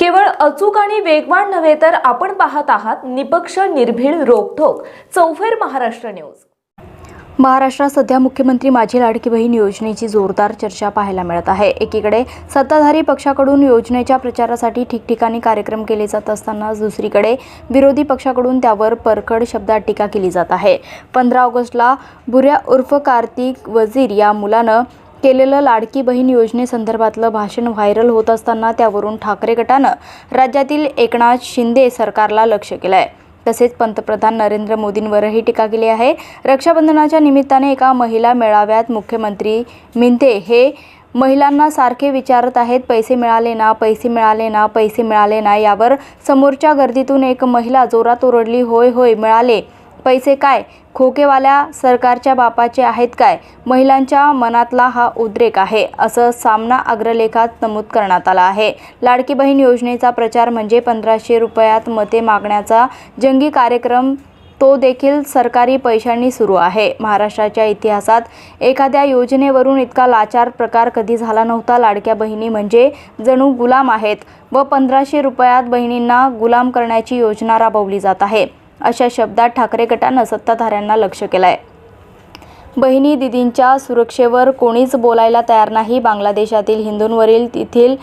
केवळ अचूक आणि वेगवान नव्हे तर आपण पाहत आहात निपक्ष निर्भीड रोखोक चौफेर महाराष्ट्र न्यूज. महाराष्ट्रात सध्या मुख्यमंत्री माझी लाडकी बहीण योजनेची जोरदार चर्चा पाहायला मिळत आहे. एकीकडे सत्ताधारी पक्षाकडून योजनेच्या प्रचारासाठी ठिकठिकाणी कार्यक्रम केले जात असतानाच दुसरीकडे विरोधी पक्षाकडून त्यावर परखड शब्दात टीका केली जात आहे. पंधरा ऑगस्टला बुऱ्या उर्फ कार्तिक वजीर या मुलानं केलेलं लाडकी बहीण योजनेसंदर्भातलं भाषण व्हायरल होत असताना त्यावरून ठाकरे गटानं राज्यातील एकनाथ शिंदे सरकारला लक्ष केलं आहे तसेच पंतप्रधान नरेंद्र मोदींवरही टीका केली आहे. रक्षाबंधनाच्या निमित्ताने एका महिला मेळाव्यात मुख्यमंत्री मिंते हे महिलांना सारखे विचारत आहेत पैसे मिळाले ना पैसे मिळाले ना पैसे मिळाले ना यावर समोरच्या गर्दीतून एक महिला जोरात ओरडली होय होय मिळाले. पैसे काय? खोकेवाल्या सरकारच्या बापाचे आहेत काय? महिलांच्या मनातला हा उद्रेक आहे असं सामना अग्रलेखात नमूद करण्यात आला आहे. लाडकी बहीण योजनेचा प्रचार म्हणजे पंधराशे रुपयात मते मागण्याचा जंगी कार्यक्रम तो देखील सरकारी पैशांनी सुरू आहे. महाराष्ट्राच्या इतिहासात एखाद्या योजनेवरून इतका लाचार प्रकार कधी झाला नव्हता लाडक्या बहिणी म्हणजे जणू गुलाम आहेत व पंधराशे रुपयात बहिणींना गुलाम करण्याची योजना राबवली जात आहे. अशा शब्दात ठाकरे गटानं सत्ताधाऱ्यांना लक्ष आहे बहिणी दिदींच्या सुरक्षेवर कोणीच बोलायला तयार नाही. बांगलादेशातील हिंदूंवरील तेथील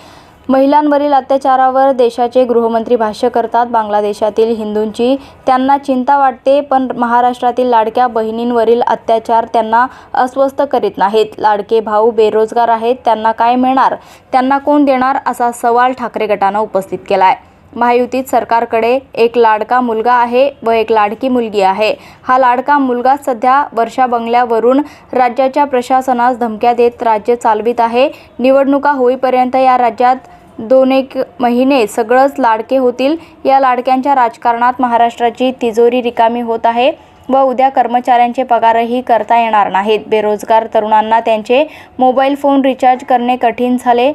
महिलांवरील अत्याचारावर देशाचे गृहमंत्री भाष्य करतात. बांगलादेशातील हिंदूंची त्यांना चिंता वाटते पण महाराष्ट्रातील लाडक्या बहिणींवरील अत्याचार त्यांना अस्वस्थ करीत नाहीत. लाडके भाऊ बेरोजगार आहेत त्यांना काय मिळणार? त्यांना कोण देणार? असा सवाल ठाकरे गटानं उपस्थित केला आहे महायुतीत सरकारकडे एक लाडका मुलगा आहे व एक लाडकी मुलगी आहे. हा लाडका मुलगा सध्या वर्षा बंगल्यावरून राज्याच्या प्रशासनास धमक्या देत राज्य चालवित आहे. निवडणुका होईपर्यंत या राज्यात दोन एक महिने सगळंच लाडके होतील. या लाडक्यांच्या राजकारणात महाराष्ट्राची तिजोरी रिकामी होत आहे व उद्या कर्मचाऱ्यांचे पगारही करता येणार नाहीत. बेरोजगार तरुणांना त्यांचे मोबाईल फोन रिचार्ज करणे कठीण झाले.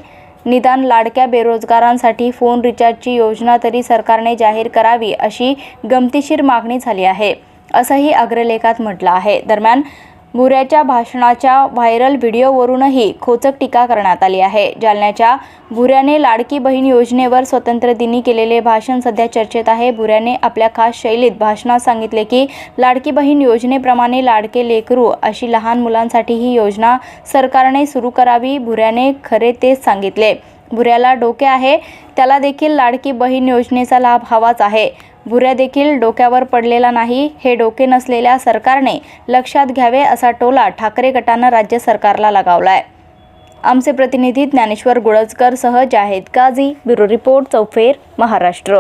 निदान लाडक्या बेरोजगारांसाठी फोन रिचार्जची योजना तरी सरकारने जाहीर करावी अशी गमतीशीर मागणी झाली आहे असंही अग्रलेखात म्हटलं आहे. दरम्यान भुऱ्याच्या भाषणाच्या व्हायरल व्हिडिओवरूनही खोचक टीका करण्यात आली आहे. जालन्याच्या भुऱ्याने लाडकी बहीण योजनेवर स्वतंत्र दिनी केलेले भाषण सध्या चर्चेत आहे. भुऱ्याने आपल्या खास शैलीत भाषणात सांगितले की लाडकी बहीण योजनेप्रमाणे लाडके लेकरू अशी लहान मुलांसाठी ही योजना सरकारने सुरू करावी भुऱ्याने खरे तेच सांगितले. भुऱ्याला डोके आहे. त्याला देखील लाडकी बहीण योजनेचा लाभ हवाच आहे. भुऱ्या देखील डोक्यावर पडलेला नाही हे डोके नसलेल्या सरकारने लक्षात घ्यावे असा टोला ठाकरे गटानं राज्य सरकारला लगावला आहे आमचे प्रतिनिधी ज्ञानेश्वर गुळजकर सह जाहेद काझी ब्युरो रिपोर्ट चौफेर महाराष्ट्र.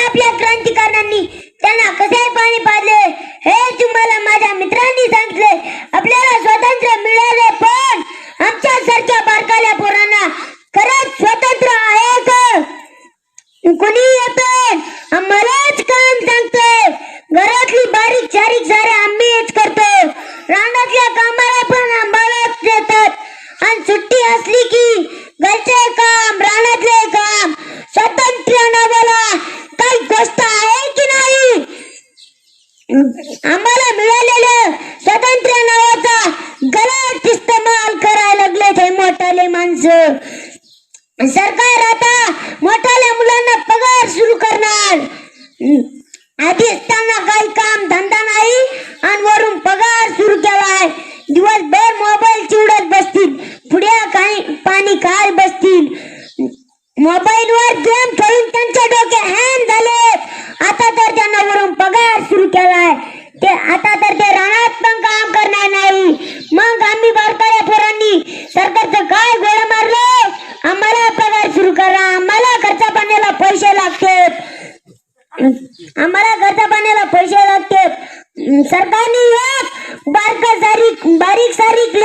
आपल्या क्रांतिकारकांनी त्यांना कसे पाणी पाडले हे तुम्हाला माझ्या मित्र सांगितले आपल्याला स्वातंत्र्य मिळाले पण आमच्या सारख्या बारकाल्या पोरांना खरंच स्वातंत्र्य आहे का कोणी येते आम्हालाच काम सांगतोय घरातली बारीक चारीक सारे आम्हीच करतो रानातल्या कामाला पण आम्हालाच देतात आणि सुट्टी असली की घरचे काम रानातले काम स्वातंत्र्य नावाला काही गोष्ट आहे की नाही आम्हाला मिळालेलं स्वातंत्र्य नावाचा गलत इस्तेमाल करायला लागले ते मोठाले माणसं. सरकार आता मोठाल्या मुलांना पगार सुरू करणार. आधीच त्यांना काही काम धंदा नाही आणि वरून पगार सुरू केलाय. दिवसभर मोबाईल चिवडत बसतील. पुढे काही पाणी काय बसतील. मोबाईल वर गेम खेळून त्यांचे डोके हँग झाले आता तर त्यांना वरून पगार सुरू केलाय ते आता तर ते रानात पण काम करणार नाही मग आम्ही बारकाल्या पोरांनी सरकारचं काय गोळा मारलं आम्हाला पगार सुरू करा आम्हाला खर्चा पाण्याला पैसे लागते. आम्हाला खर्चा पाण्याला पैसे लागते. सरकारने एक बारक सारीक बारीक सारीक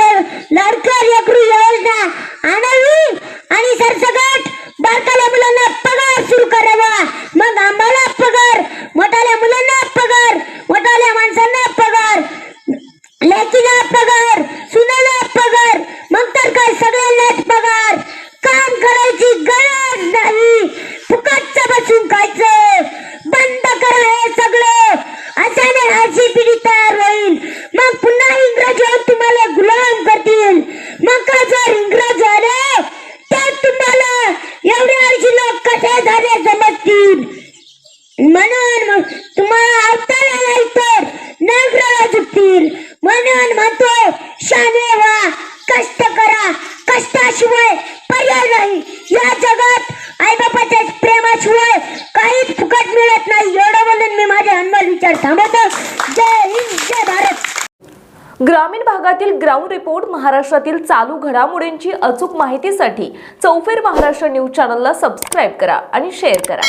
लाडका लेकरू योजना आणावी आणि सरसकट बारकाल्या मुलांना पगार सुरू करावा. मग आम्हाला पगार मोठाल्या मुलांना पगार मोठाल्या माणसांना पगार लेकीला पगार सुनाला पगार मग तर काय सगळ्यांनाच पगार काम करायची गरज नाही फुकटचं बसून खायचं बंद करा हे सगळं अशाने अशी पिढी तयार होईल मग पुन्हा इंग्रजी तुम्हाला गुलाम करतील मग का जर इंग्रज लोक कसे झाले समजतील म्हणून मग तुम्हाला अवताला नाही तर नागराला म्हणून म्हणतो शाने व्हा कष्ट करा. कष्टाशिवाय पर्याय नाही. या जगात आईबापाच्या प्रेमाशिवाय काहीच फुकट मिळत नाही. एवढं बोलून मी माझे अनमोल विचार थांबवतो. जय हिंद जय भारत. ग्रामीण भागातील ग्राउंड रिपोर्ट महाराष्ट्रातील चालू घडामोडींची अचूक माहितीसाठी चौफेर महाराष्ट्र न्यूज चॅनलला सबस्क्राईब करा आणि शेअर करा.